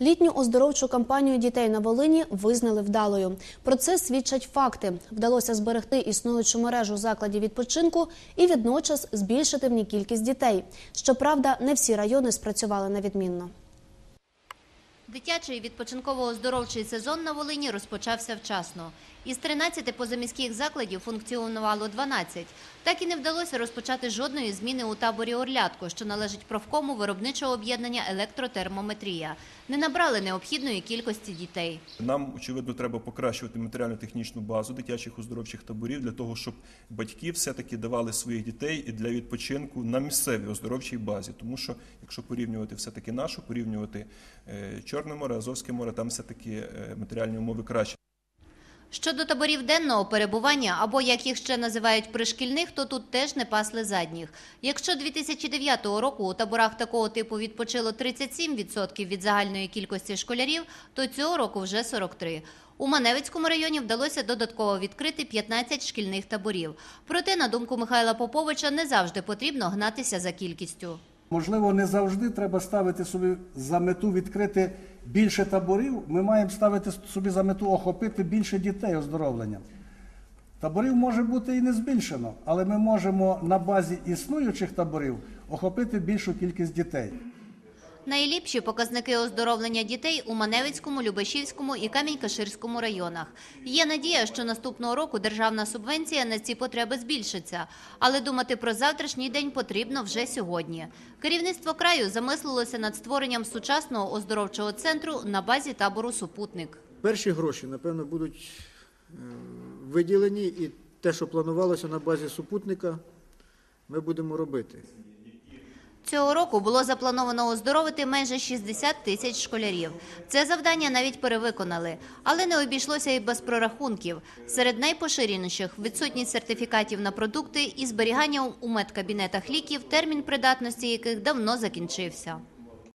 Літню оздоровчу кампанію дітей на Волині визнали вдалою. Про це свідчать факти. Вдалося зберегти існуючу мережу закладів відпочинку і водночас збільшити в ній кількість дітей. Щоправда, не всі райони спрацювали на відмінно. Дитячий відпочинково-оздоровчий сезон на Волині розпочався вчасно. Із 13 позаміських закладів функціонувало 12. Так і не вдалося розпочати жодної зміни у таборі Орлятко, що належить профкому виробничого об'єднання електротермометрія. Не набрали необхідної кількості дітей. Нам очевидно треба покращувати матеріально-технічну базу дитячих оздоровчих таборів для того, щоб батьки все-таки давали своїх дітей і для відпочинку на місцевій оздоровчій базі. Тому що, якщо порівнювати все-таки нашу, порівнювати е, Чорне море, Азовське море, там все-таки е, матеріальні умови кращі. Щодо таборів денного перебування, або як їх ще називають пришкільних, то тут теж не пасли задніх. Якщо 2009 року у таборах такого типу відпочило 37% від загальної кількості школярів, то цього року вже 43%. У Маневицькому районі вдалося додатково відкрити 15 шкільних таборів. Проте, на думку Михайла Поповича, не завжди потрібно гнатися за кількістю. Можливо, не завжди треба ставити собі за мету відкрити більше таборів. Ми маємо ставити собі за мету охопити більше дітей оздоровленням. Таборів може бути і не збільшено, але ми можемо на базі існуючих таборів охопити більшу кількість дітей. Найліпші показники оздоровлення дітей у Маневицькому, Любешівському і Камінь-Каширському районах. Є надія, що наступного року державна субвенція на ці потреби збільшиться, але думати про завтрашній день потрібно вже сьогодні. Керівництво краю замислилося над створенням сучасного оздоровчого центру на базі табору Супутник. Перші гроші, напевно, будуть е, виділені, і те, що планувалося на базі супутника, ми будемо робити. Цього року було заплановано оздоровити майже 60 тисяч школярів. Це завдання навіть перевиконали, але не обійшлося і без прорахунків. Серед найпоширеніших відсутність сертифікатів на продукти і зберігання у медкабінетах ліків, термін придатності яких давно закінчився.